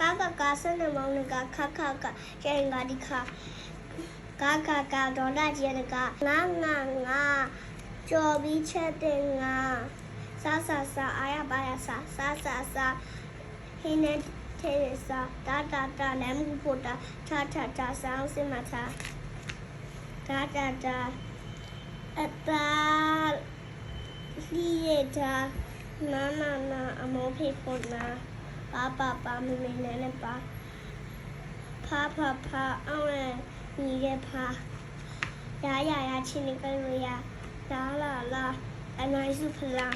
ကာကကာစနေမောင်နကခခကကျန်ကဒီခကာကကာဒေါ်လာကျန်ကငါငါငါကြော်ပြီးချက်တဲ့ငါဆာဆာဆာအာရပါရဆာဆာဆာဆာဟင်းနဲ့ထဲဆာတာတာတာလမ်းမှုဖို့တာချာချာချာဆောင်းစင်မချာတာတာတာအတာလီရတာနာနာနာအမောဖေဖို့နာ ပါပါပါမမေနဲ့နဲ့ပါဖာဖာဖာအောင်ရညီရဲ့ဖာရာရာရာချင်းနေကြလို့ရလာလာလာအနိုင်စုဖလာ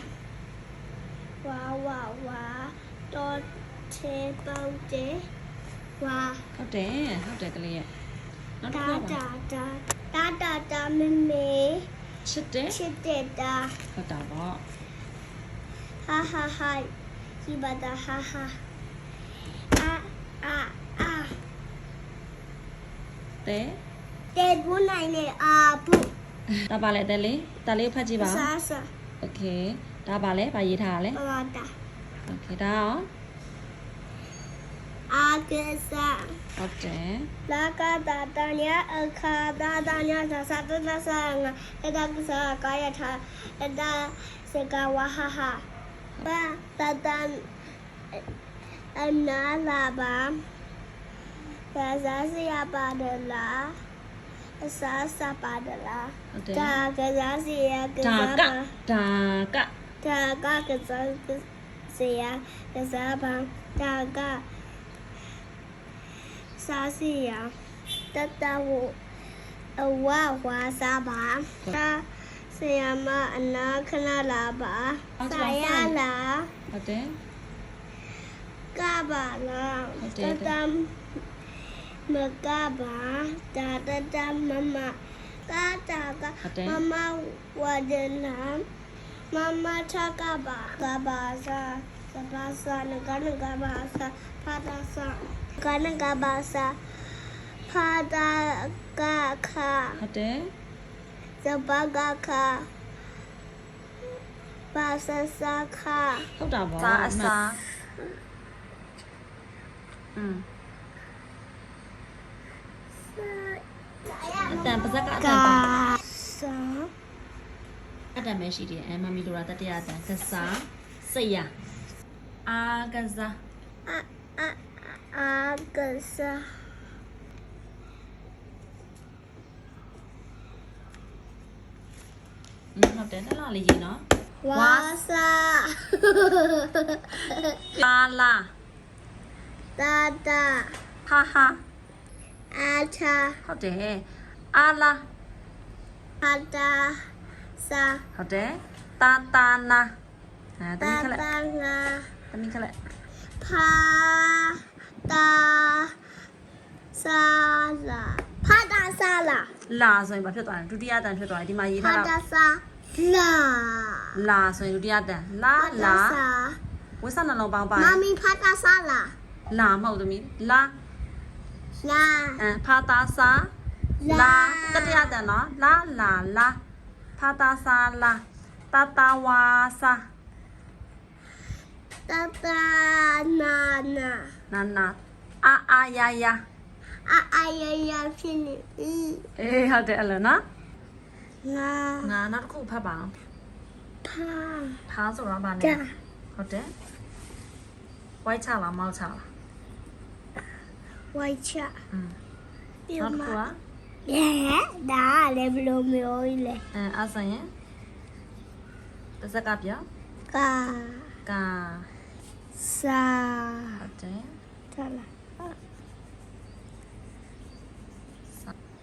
ဝါဝါဝါတော့ချေပေါက်တယ်ဝါဟုတ်တယ်ဟုတ်တယ်ကလေးရဲ့နောက်တစ်တာခုပါတာတာတာတာတာမမေချစ်တယ်ချစ်တဲ့တာဟုတ်တာပေါ့ဟာဟာဟာဒီပါတာဟာဟာ အာအာအာ တဲ့ တေဘူးနိုင်နေအာပု ဒါပါလေတဲ့လေးဒါလေးကိုဖတ်ကြည့်ပါ ဆာဆာ โอเคဒါပါလေဗာရေးထားတာလေ ဘာတာ โอเคဒါရော အာကဆာ ဟုတ်တယ် လာကတာတညာအခါတာတညာသသတတဆာငအတကဆာကာယထာအတစကဝဟာဟာဘာတတန် အနာလာဘာဘာသာစီယပါဒလာအစာစပါဒလာဟုတ်တယ်ဒါကစားစီယကဒါစားကပါဒါကဒါကကစားစီယကစားပါဒါကစားစီယတတဝအဝဝါစားပါဒါဆီယမအနာခဏလာပါဆာယလာဟုတ်တယ် ကပါလာတတမကပါဒါတတမမကာတာကဟုတ်တ อืมအတန်ပါဇက်ကအတန်ပါစာအတန်ပဲရှိတယ်အမ်မမီလိုရာတတရအတန်ကစားစိတ်ရအာကစားအာအာအာကစားဟုတ်တယ်တလားလေးရေနော်ဝါစာပါလာ တာတာဟာဟာအာချာဟုတ်တယ်အာလာဟာတာစာဟုတ်တယ်တာတာနာအဲတတာမီးခလက်တာငါတမီးခလက်ဖာတာစာလာဖာတာစာလာလာဆိုရင်ဘာဖြစ်သွားလဲဒုတိယတန်ဖြစ်သွားတယ်ဒီမှာရေးဖာထားတာတာစာလာလာဆိုရင်ဒုတိယတန်လာဖာတာလာစာဝိဆနှလုံးပေါင်းပါမမီဖာတာစာလာ လာမဟုတ်သမီးလာလာအဲဖာတာစာလာတတိယတန်နော်လာလာလာဖာတာစာလာတာတာဝါစာတာတာနာနာနာနာအာအာယာယာအာအာရရဖြစ်နေပြီအေးဟုတ်တယ်အဲ့လိုနော်ငါငါနောက်တစ်ခုဖတ်ပါအောင်ဖာဖားဆိုတော့ဗာနဲ့တာဟုတ်တယ်ဝိုက်ချလားမောက်ချလားဝိုက်ချอืม ပြနောက်မတစ်ခုကရဲဒါလည်းဘယ်လိုမျိုးလဲအဲအဆန်ရင်တစ်စက်ကပြောကာကာစာဟုတ်တယ်ထလာ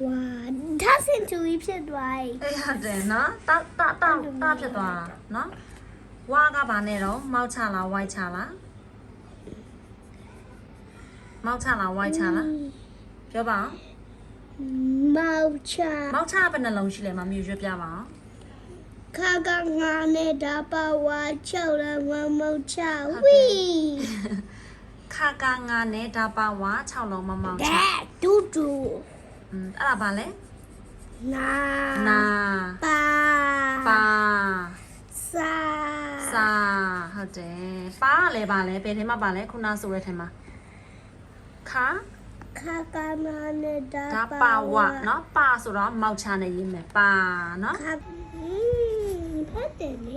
ဝါဒါစင်တူဖြစ်သွားပြီအေးဟုတ်တယ်နော်တတတတဖြစ်သွားတာနော်ဝါကဗာနဲ့တော့မောက်ချလားဝိုက်ချလား မောက်ချလားဝိုက်ချလားပြောပါအောင်မောက်ချမောက်ချဘယ်နှလုံးရှိလဲမမျိုးရွတ်ပြပါအောင်ခါကငါနဲ့ဒါပါဝါချောက်လာဝါမောက်ချဝီခါကာငါနဲ့ဒါပါဝါ6လုံးမမောက်ချဒါတူတူอืมအဲ့ဒါဗာလဲနာနာပါပါစာစာဟုတ်တယ်ပါကလည်းပါလဲဘယ်ထဲမှာပါလဲခုနဆိုတဲ့ထဲမှာ คะคากามาเนดานาปาวะเนาะปาสุดแล้เมาชาในยิมแม่ปาเนาะครับอืมพ่อเต็มเล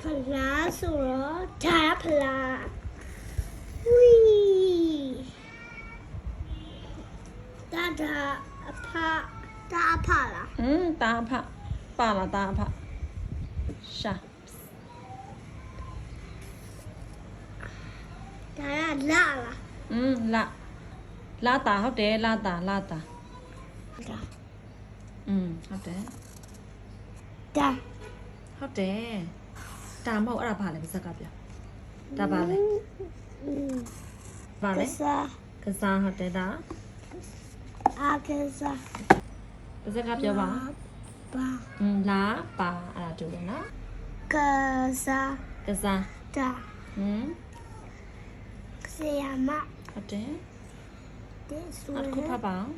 พลาสุดแล้วชาพลาวุ้ยตาตาพะตาพะละอืมตาพะปาละตาพะชาตาละละ อืมလာလာตาဟုတ်တယ်လာตาလာตา ဒါ อืมဟုတ်တယ် ဒါ ဟုတ်တယ်ဒါမဟုတ်အဲ့ဒါဘာလဲပါစက်ကပြဒါဘာလဲ อืม ဘာ က လဲ စား ကစားဟုတ်တယ်ဒါ အာကစား ပါစက်ကပြောပါ ပါ อืมလာပါအဲ့ဒါတူတယ်နော် ကစား ကစား ဒါ อืม ဆီယာမ ဟုတ်တယ် this နောက်တစ်ခုဖ တ် one ပါအောင်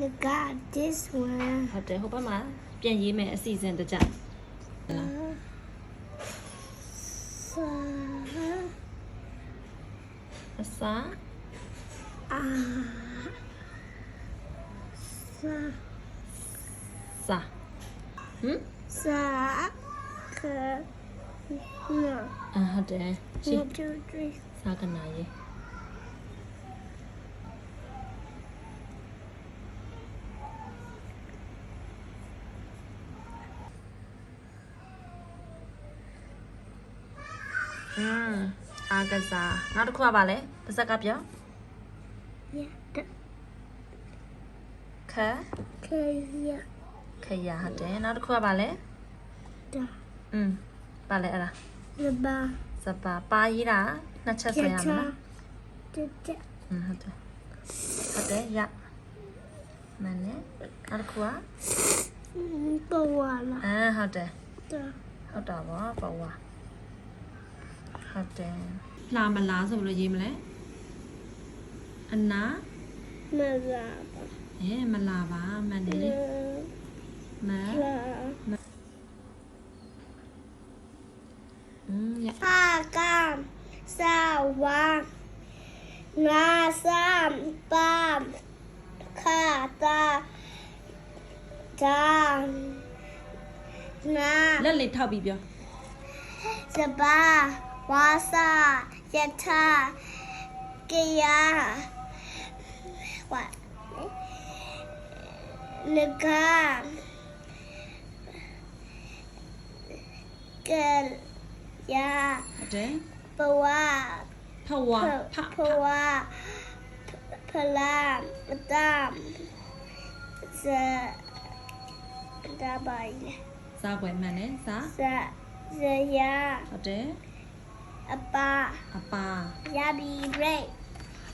nigga this one ဟုတ်တယ်ဟိုဘက်မှာပြန်ရေးမယ်အစီအစဉ်တကြလားစာအစားအာစာစာဟမ်စာကနော်အာဟုတ်တယ်ရှင်း one two three စာကနာရေး อืมအာကစားနောက်တစ်ခုကပါလဲပါစက်ကပြော yeah ခ okay ခရဟုတ်တယ်နောက်တစ်ခုကပါလဲ da อืมပါလဲအဲ့ဒါ the ba စပါပါရေးတာနှစ်ချက်ဆွဲရမယ်နော် the the อืมဟုတ်တယ်ဟုတ်တယ်ရမနဲ့နောက်တစ်ခုက go wala အာဟုတ်တယ် da ဟုတ်တာပါပဝါ ဟုတ်တယ်လှမလားဆိုလို့ရေးမလဲအနာမလာပါအဲမလာပါမှန်တယ်မလာဟာကမ်စာဝါငါစမ်ပမ်ခါတာတာနာလက်လေးထောက်ပြီးပြောစပါ วาซายะธากิยาวัดลกาเกลยาปวาพวาพวาพลามตามเจซาบายซาบวยมันเนี่ยซาซาเจียอะ Appa. Appa. Yabby Ray.